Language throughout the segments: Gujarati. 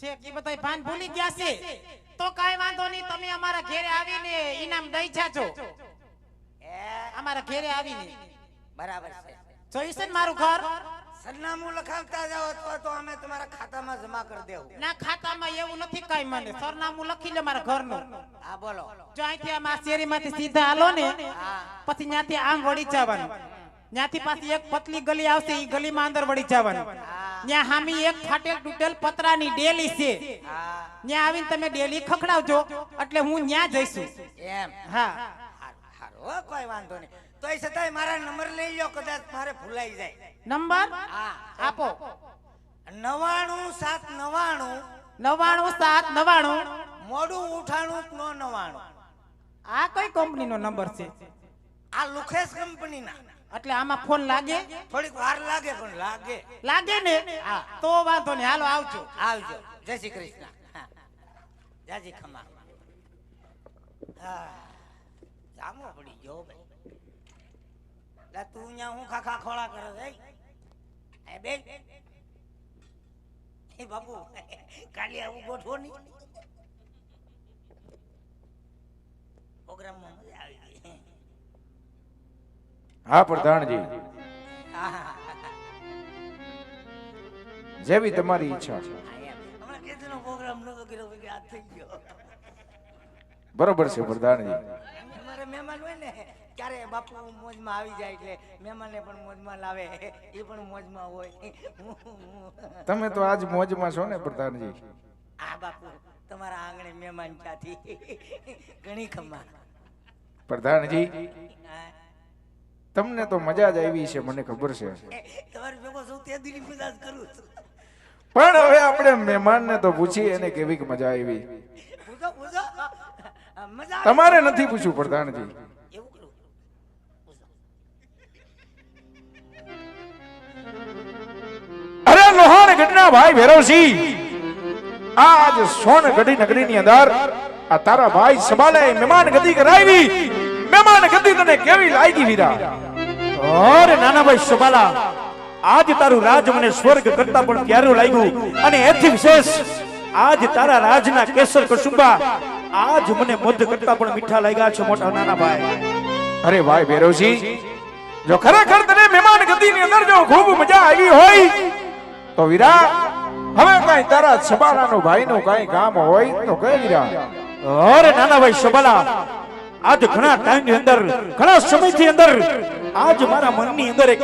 છે કે ભાન ભૂલી ગયા છે? તો કાઈ વાંધો નહીં તમે અમારા ઘેરે આવીને ઈનામ દઈ જાજો. એ અમારા ઘેરે આવીને. બરાબર છે. જોઈશે ને મારું ઘર? સરનામું લખાવતા જાઓ તો તો અમે તમારા ખાતામાં જમા કરી દેવું. ના ખાતામાં એવું નથી કાઈ મને. સરનામું લખી લે મારા ઘરનું. હા બોલો. જો અહીંથી આ શેરીમાંથી સીધા હાલો ને પછી ત્યાંથી આમ વળી જવાનું. ત્યાંથી પાછી એક પતલી ગલી આવશે એ ગલીમાં અંદર વળી જવાનું. ત્યાં હામી એક ફાટેલ તૂટેલ પતરાની ડેલી છે. ત્યાં આવીને તમે ડેલી ખખડાવજો એટલે હું ત્યાં જઈશું. એમ. હા. હારું, કોઈ વાંધો નહીં. તોય છતાંય મારા નંબર લઈ લો કદાચ મારે ભૂલાઈ જાય. નંબર? હા. આપો. નવાણું સાત નવાણું. નવાણું સાત નવાણું. મોડું ઉઠાણું નો નવાણું. આ કઈ કંપનીનો નંબર છે? આ લુખેશ કંપનીના. એટલે આમાં ફોન લાગે? થોડીક વાર લાગે પણ લાગે. લાગે ને? હા. તો વાંધો નહીં. હાલો આવજો. આવજો. જય શ્રી કૃષ્ણ. હા. જાજી ખમા. હા. જામો પડી ગયો ભાઈ. તું અહીંયા હું ખાખા ખોળા કરે છે એ બેન? એ બાપુ. કાલે આવું ગોઠવો નહીં. પ્રોગ્રામમાં મજા આવી ગઈ. હા પ્રધાનજી. જેવી તમારી ઈચ્છા. છે કેટલો પ્રોગ્રામ નતો કર્યો આ થઈ ગયો બરોબર છે પ્રધાનજી. મહેમાન હોય ને ક્યારે બાપુ મોજમાં આવી જાય એટલે મહેમાનને પણ મોજમાં લાવે એ પણ મોજમાં હોય તમે તો આજ મોજમાં છો ને પ્રધાનજી. આ બાપુ તમારા આંગણે મહેમાન ક્યાંથી ઘણી ખમા પ્રધાનજી. તમને તો મજા જ આવી છે મને ખબર છે. પણ હવે આપણે મહેમાનને તો પૂછીએ એને કેવી મજા આવી. તમારે નથી પૂછ્યું પ્રધાનજી. અરે લોહાણ ગઢના ભાઈ ભૈરવસિંહ. આજ સોન ગઢી નગરીની અંદર આ તારા ભાઈ સબાલે મહેમાન ગતિ કરાવી. મહેમાન ગતિ તને કેવી લાગી વીરા? અરે નાના ભાઈ શબાલા આજ તારું રાજ મને સ્વર્ગ કરતા પણ પ્યારું લાગ્યું? અને એથી વિશેષ આજ તારા રાજના કેસર કસુંબા આજ મને મધ કરતા પણ મીઠા લાગ્યા છે મોટા નાના ભાઈ અરે ભાઈ ભેરવજી. જો ખરેખર તને મહેમાન ગતિની અંદર જો ખૂબ મજા આવી હોય તો વીરા હવે કઈ તારા સબાલાનો ભાઈનું કઈ કામ હોય તો કઈ વીરા. અરે નાના ભાઈ શબાલા આજ ઘણા ટાઈમની અંદર ઘણા સમયથી અંદર આજ મારા મનની અંદર એક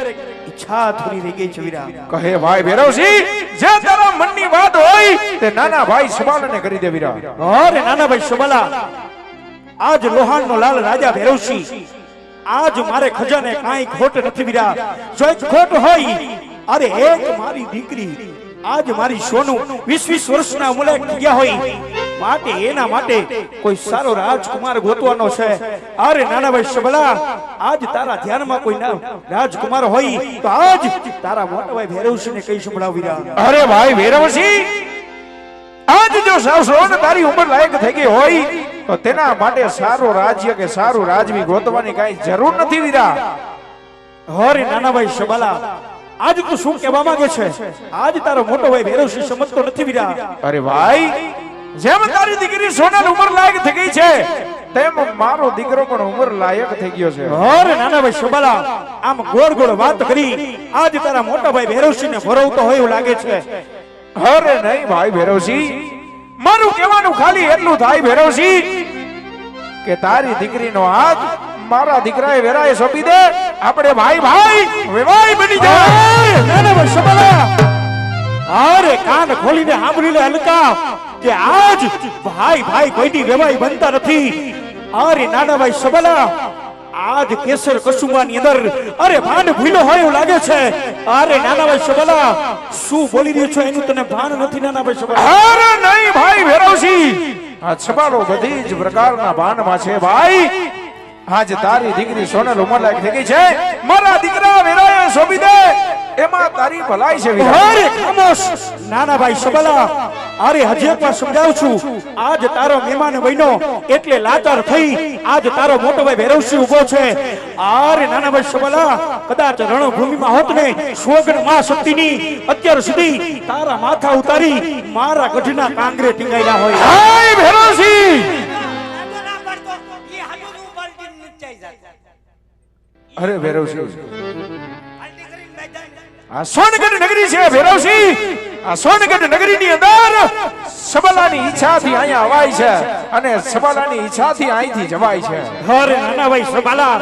ઈચ્છા થોડી રહી ગઈ છે વીરા. કહે ભાઈ ભેરવસી જે તારા મનની વાત હોય તે નાના ભાઈ સબાલાને કરી દે વીરા. અરે નાના ભાઈ શબાલા આજ લોહાણનો લાલ રાજા ભેરવસી આજ મારે ખજાને કાંઈ ખોટ નથી વીરા. જો ખોટ હોય અરે એક મારી દીકરી આજ મારી સોનું વીસ વીસ વર્ષના ઉંમરે ગયા હોય. માટે એના માટે કોઈ સારો રાજકુમાર ગોતવાનો છે. અરે નાના ભાઈ શબલા આજ તારા ધ્યાનમાં કોઈ ના રાજકુમાર હોય તો આજ તારા મોટા ભાઈ ભૈરવસિંહને કઈ સંભળાવીરા અરે ભાઈ ભૈરવસિંહ આજ જો સાસરો ને તારી ઉંમર લાયક થઈ ગઈ હોય તો તેના માટે સારો રાજ્ય કે સારું રાજવી ગોતવાની કઈ જરૂર નથી વિરા. અરે નાના ભાઈ શબાલા આજ તું શું કહેવા માંગે છે? આજ તારો મોટો ભાઈ ભૈરવસિંહ સમજતો નથી વિરા અરે ભાઈ જેમ તારી દીકરી સોનલ ઉંમર લાયક થઈ ગઈ છે તેમ મારો દીકરો પણ ઉંમર લાયક થઈ ગયો છે. અરે નાના ભાઈ શોભાલા આમ ગોળ ગોળ વાત કરી આજ તારા મોટા ભાઈ ભૈરવસિંહ ને ભરવતો હોય એવું લાગે છે. અરે નહીં ભાઈ ભૈરવસિંહ મારું કહેવાનું ખાલી એટલું થાય ભૈરવસિંહ કે તારી દીકરીનો હાથ મારા દીકરાએ વેરાએ સોંપી દે. આપણે ભાઈ ભાઈ વેવાય બની જાય. અરે નાના ભાઈ શબાલા અરે કાન ખોલીને સાંભળી લે હલકા કે આજ ભાઈ ભાઈ કોઈની વેવાઈ બનતા નથી. અરે નાના ભાઈ સબલા આજ કેસર કસુંબાની અંદર અરે ભાન ભૂલો હોય એવું લાગે છે. અરે નાના ભાઈ સબલા શું બોલી રહ્યો છો એનું તને ભાન નથી નાના ભાઈ સબલા અરે નહીં ભાઈ ભૈરવસિંહ આ છબાડો બધી જ પ્રકારના ભાનમાં છે ભાઈ. આજ તારી દીકરી સોનલ ઉમર લાયક થઈ ગઈ છે. મારા દીકરા વેરાએ શોભી દે. એમાં તારી ભલાઈ છે અરે ખામોશ નાના ભાઈ સબલા અરે હજી એક વાર સમજાવું છું. આજ તારો મહેમાન બન્યો એટલે લાચાર થઈ આજ તારો મોટો ભાઈ ભૈરવસિંહ ઊભો છે. અરે નાના ભાઈ સબલા કદાચ રણભૂમિમાં હોત ને સ્વગણમાં શક્તિની અત્યાર સુધી તારા માથા ઉતારી મારા ગઢના કાંગરે ટીંગાયેલા હોય. હાય ભેરોસી અરે મેદાન. આ સોનગઢ નગરી છે ભેરોસી આ સોનગઢ નગરીની અંદર સબલાની ઈચ્છાથી અહીંયા અવાય છે અને સબલાની ઈચ્છાથી અહીંથી જવાય છે. અરે નાના ભાઈ સબલા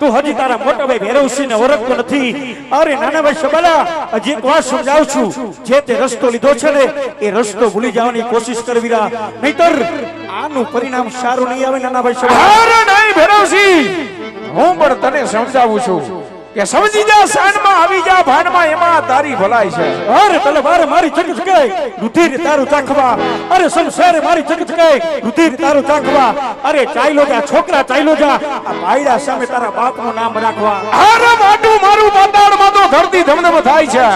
તું હજી તારા મોટા ભાઈ ભૈરવસિંહ ને ઓળખતો નથી. અરે નાના ભાઈ સબલા હજી એક વાત સમજાવું છું જે તે રસ્તો લીધો છે ને એ રસ્તો ભૂલી જવાની કોશિશ કરવી રા નહીતર આનું પરિણામ સારું નહીં આવે નાના ભાઈ સબલા. અરે નહીં ભેરોસી હું પણ તને સમજાવું છું કે સમજી જા સાનમાં આવી જા ભાનમાં એમાં તારી ભલાઈ છે. અરે તલે બારે મારી ચક ચકે રુધિર તારું ચાખવા. અરે સંસાર મારી ચક ચકે રુધિર તારું ચાખવા. અરે ચાઈલો જા છોકરા ચાલ્યો જા. આ ભાઈડા સામે તારા બાપનું નામ રાખવા. અરે માટું મારું પાતાળમાં તો ધરતી ધમધમ થાય છે.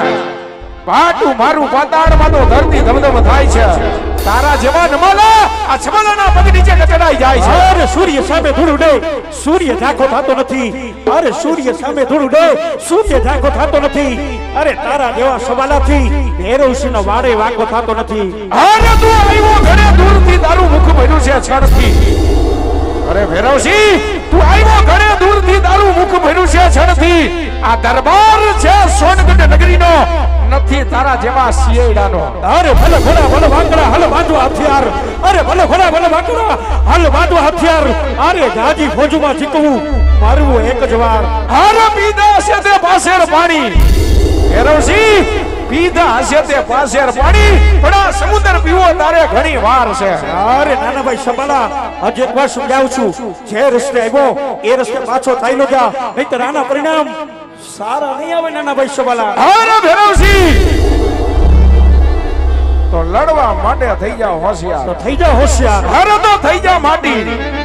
પાટું મારું પાતાળમાં તો ધરતી ધમધમ થાય છે. પગ જાય છે. અરે સૂર્ય સામે ધૂળ ઉડે. સૂર્ય ઝાંખો થતો નથી. અરે સૂર્ય સામે ધૂળ ઉડે. સૂર્ય ઝાંખો થતો નથી. અરે તારા જેવા સવાલાથી ભૈરવસિંહ નો વાડે વાંકો થતો નથી. અરે તું આવ્યો ઘરે દૂરથી તારું મુખ ભર્યું છે છણથી. અરે ભૈરવસિંહ તું આવ્યો ઘરે દૂરથી તારું મુખ ભર્યું છે છણથી. આ દરબાર છે સોનગઢ નગરીનો. નથી તારા જેવા સિયડાનો અરે ભલે ઘોડા ભલે વાંકડા, હલ બાંધવા હથિયાર. અરે ભલે ઘોડા ભલે વાંકડા, હલ બાંધવા હથિયાર. અરે ગાજી ફોજમાં જીકવું મારવું એક જ વાર. અરે પીધા હશે તે પાસેર પાણી. ભૈરવસિંહ પીધા હશે તે પાસેર પાણી. પણ સમુદ્ર પીવો, તારે ઘણી વાર છે. અરે નાના ભાઈ સબાલા હજી એક વાર સમજાવું છું. જે રસ્તે આવ્યો, એ રસ્તે પાછો થઈને જા. નહીં તો રાના પરિણામ સારા નહીં આવે નાના ભાઈ સબાલા અરે ભૈરવસિંહ તો લડવા માટે થઈ જાવ હોશિયાર તો થઈ જાવ હોશિયાર અરે તો થઈ જાવ માટી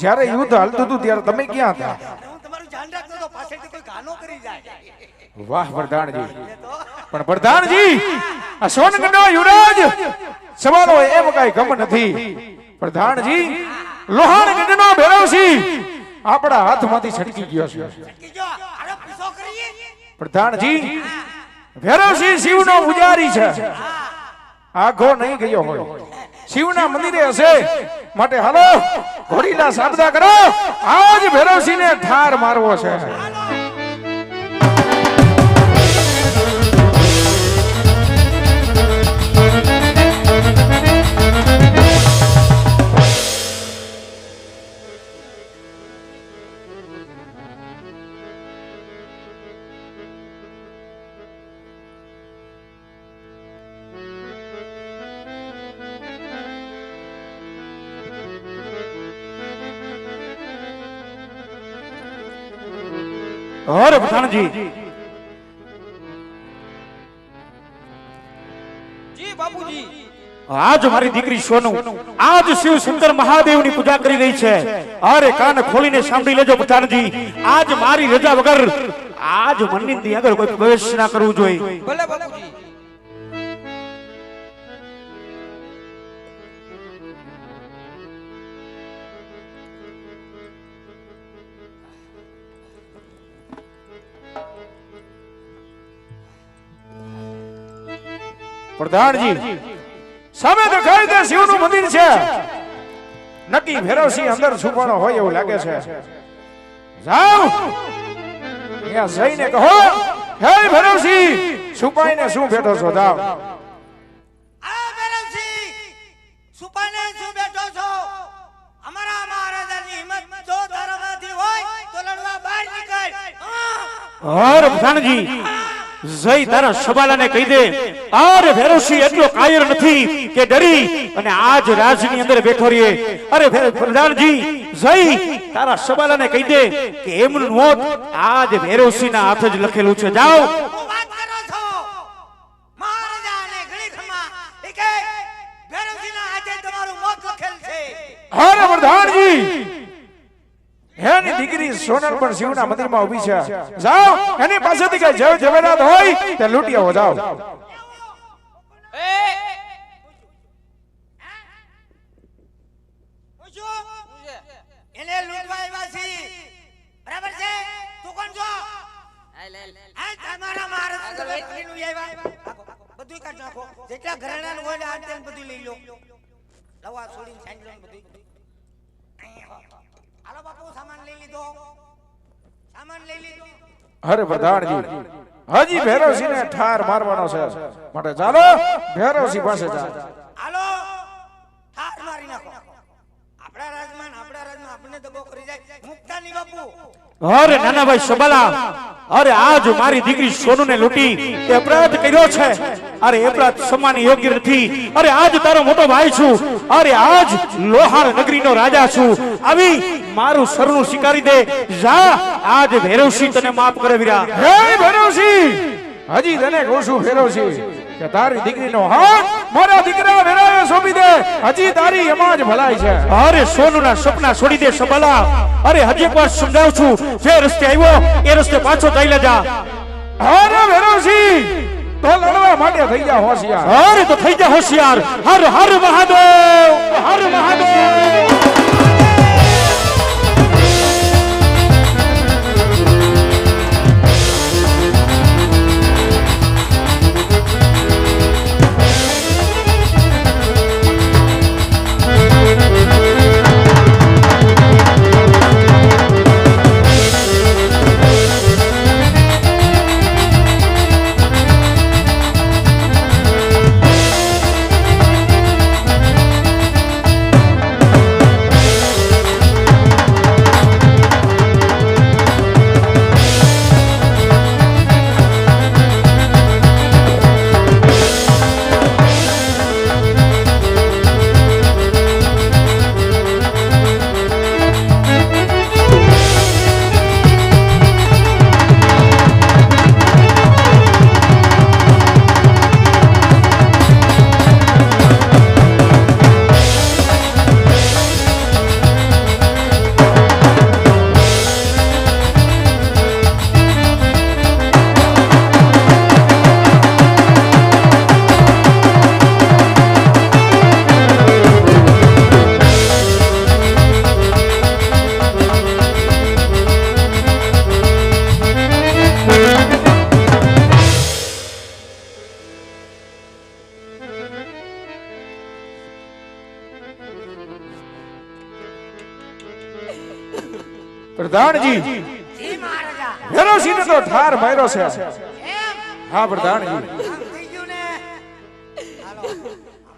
જ્યારે યુદ્ધ હાલતું હતું ત્યારે તમે ક્યાં હતા? તમારું ધ્યાન રાખતો હતો પાછળથી કોઈ ગાનો કરી જાય. વાહ વરદાનજી. પણ પ્રધાનજી આ સોનગઢનો યુવરાજ સવાલો એમ કઈ ગમ નથી. પ્રધાનજી લોહાણગઢનો ભૈરવસિંહ આપણા હાથમાંથી છટકી ગયો છે. પ્રધાનજી ભૈરવસિંહ શિવનો પૂજારી છે. આઘો નહીં ગયો હોય. શિવના મંદિરે હશે. માટે હાલો ઘોડીલા સાબદા કરો. આજ ભૈરવસિંહને ઠાર મારવો છે. અરે પ્રધાનજી જી બાપુજી આજ મારી દીકરી સોનું આજ શિવ શંકર મહાદેવની પૂજા કરી રહી છે અરે કાન ખોલીને સાંભળી લેજો પ્રધાનજી આજ મારી રજા વગર આજ મંદિરની આગળ કોઈ પ્રવેશ ના કરવું જોઈએ ભલે બાપુજી પ્રધાનજી સામે દેખાય તે શિવનું મંદિર છે. નકી ભેરવસિંહ અંદર છુપાણો હોય એવું લાગે છે. જાઓ. અહીંયા જઈને કહો હે ભેરવસિંહ છુપાઈને શું બેઠો છો? જાઓ. આ ભૈરવસિંહ સુપાને શું બેઠો છો? અમારા મહારાજાની હિંમત જો તારામાંથી હોય તો લડવા બહાર નીકળ. હર પ્રધાનજી. જય તારા સબાલાને કહી દે. અરે ભેરવસિંહ એટલો કાયર નથી કે ડરી અને આજ રાજની અંદર બેઠો રહીએ. અરે પ્રધાનજી જય. તારા સબાલાને કહી દે કે એમનું મોત આજ ભેરવસિંહના હાથ જ લખેલું છે. જાઓ. હું વાત કરો છો? મહારાજા અને ગણીખમાં એ કે ભૈરવસિંહના હાથે તમારું મોત લખેલ છે. અરે પ્રધાનજી. એની દીકરી સોનલ પણ શિવના મંદિરમાં ઊભી છે. જાઓ. એની પાસેથી કઈ જવ જવેરાત હોય તે લૂંટી આવો જાઓ પૂછો એને લૂંટવા આવ્યા છીએ બરાબર છે તું કોણ છો આ તમારા મહારાજ આવ્યા બધું કાઢ નાખો જેટલા ઘરેણાનું હોય ને આ તેલ બધું લઈ લો. લવા છોડીને સાંજલો બધું હાલો બાપુ સામાન લઈ લીધો. સામાન લઈ લીધો. અરે પ્રધાનજી હજી ભૈરવસિંહ ને ઠાર મારવાનો છે. માટે ચાલો ભૈરવસિંહ પાસે જા. હાલો ઠાર મારી નાખો. આપણા રાજમાં ને આપણા રાજમાં આપણે દગો કરી જાય. મુક્તા નહીં બાપુ. અરે નાનાભાઈ સબાલા અરે આજ મારી દીકરી સોનુને લૂંટી તે અપરાધ કર્યો છે. અરે અપરાધ સમાન યોગ્ય નથી. અરે આજ તારો મોટો ભાઈ છું. અરે આજ લોહાર નગરીનો રાજા છું. આવી મારું સરનું સ્વીકારી દે. જા, આજ ભૈરવસિંહ તને માફ કરે વીરા હે ભૈરવસિંહ હજી તને કહું છું ભૈરવસિંહ કે તારી દીકરીનો હાથ મારા દીકરા વેરાએ સોંપી દે. હજી તારી એમાં જ ભલાઈ છે. અરે સોનુના સપના છોડી દે સબલા. અરે હજી એક સમજાવ છું. જે રસ્તે આવ્યો, એ રસ્તે પાછો ચાલ્યા જા અરે ભૈરવસિંહ તો લડવા માટે થઈ જા હોશિયાર. અરે તો થઈ જા હોશિયાર. હર હર મહાદેવ હર મહાદેવ. તો ઠાર માર્યો છે. હા પ્રધાનજી આમ થઈ ગયું ને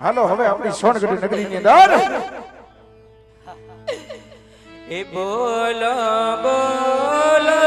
હાલો, હવે આપણી સોનગઢ નગરીની અંદર. એ બોલો બોલો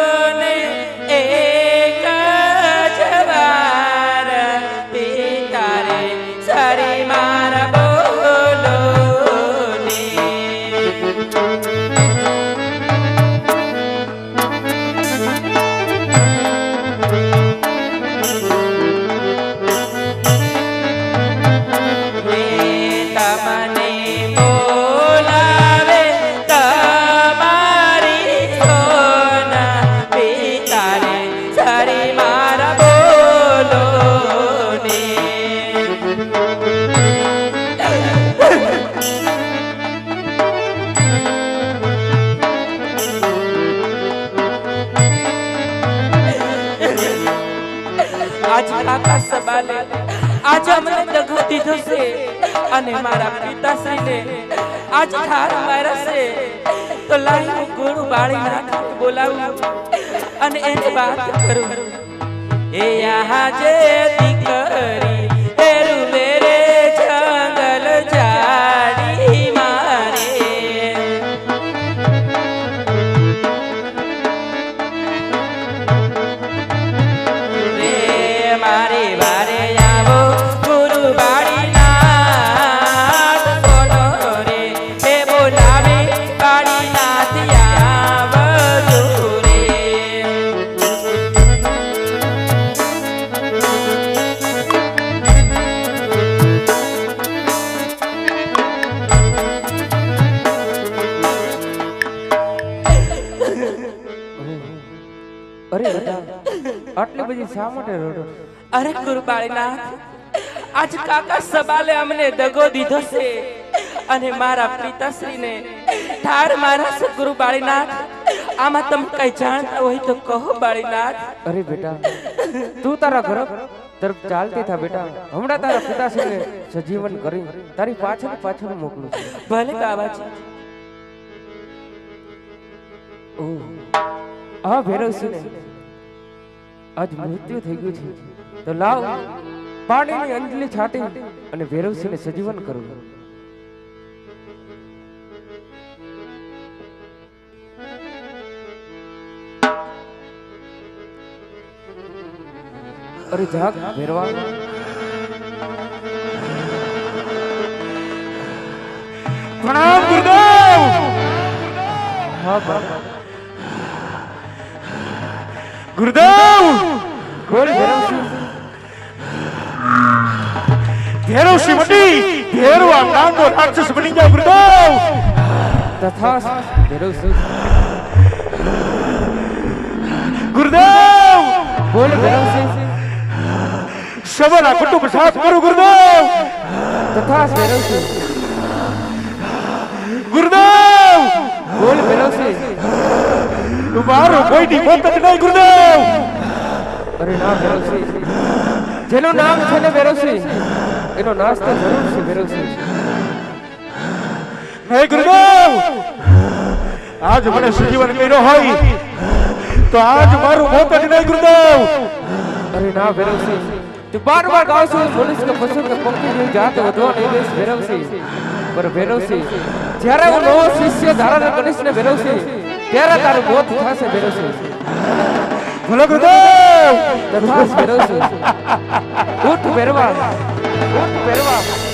દીધો છે અને મારા પિતાશ્રીને આજ ઠાર છે તો લાઈ હું ગુરુ બાળીનાથ બોલાવું અને એની વાત કરું એ યહાં જે દીકરી આટલી બધી શા માટે રડો? અરે કૃપાળીનાથ આજ કાકા સબાલે અમને દગો દીધો છે. અને મારા પિતાશ્રીને ઠાર મારા છે ગુરુ બાળીનાથ આમાં તમે કઈ જાણતા હોય તો કહો બાળીનાથ. અરે બેટા તું તારા ઘર તરફ ચાલતી થા બેટા. હમણાં તારા પિતાશ્રીને સજીવન કરી તારી પાછળ પાછળ મોકલું ભલે બાબાજી ઓ આ ભૈરવસિંહ આજ મૃત્યુ થઈ ગયું છે. તો લાવ પાણીની અંજલી છાટી અને વેરવસીને સજીવન કરું. અરે જાગ ભેરવા પ્રણામ ગુરુદેવ! હા બાબા ગુરુદેવ! બોલ ભૈરવસિંહ ભેરવ શ્રીમતી ભેરવ આ નાંગો રાક્ષસ બની જાય ગુરુદેવ! તથા ભૈરવસિંહ ગુરુદેવ! બોલ ભૈરવસિંહ સબરા કુટુંબ સાથ કરો ગુરુદેવ! તથા ભૈરવસિંહ ગુરુદેવ! બોલ ભૈરવસિંહ મારો કોઈની મોત જ ગુરુદેવ! ના જેનું નામ છે ને વેરોસી એનો નાશ તો જરૂર છે વેરોસી હે ગુરુદેવ! આજ મને સુજીવન કર્યો હોય તો આજ મારું મોત જ નહીં ગુરુદેવ! અરે ના વેરોસી તું બાર બાર ગાવ છું બોલીશ કે પશુ કે પંખી જેવી જાત વધવા નહીં દઈશ વેરોસી પર વેરોસી જ્યારે હું નવો શિષ્ય ધારણ કરીશ ને ભૈરવસિંહ ત્યારે તારું મોત થશે ભૈરવસિંહ ભલો ગુરુદેવ તથા ભૈરવસિંહ ઉઠ ભેરવા ઉઠ ભૈરવા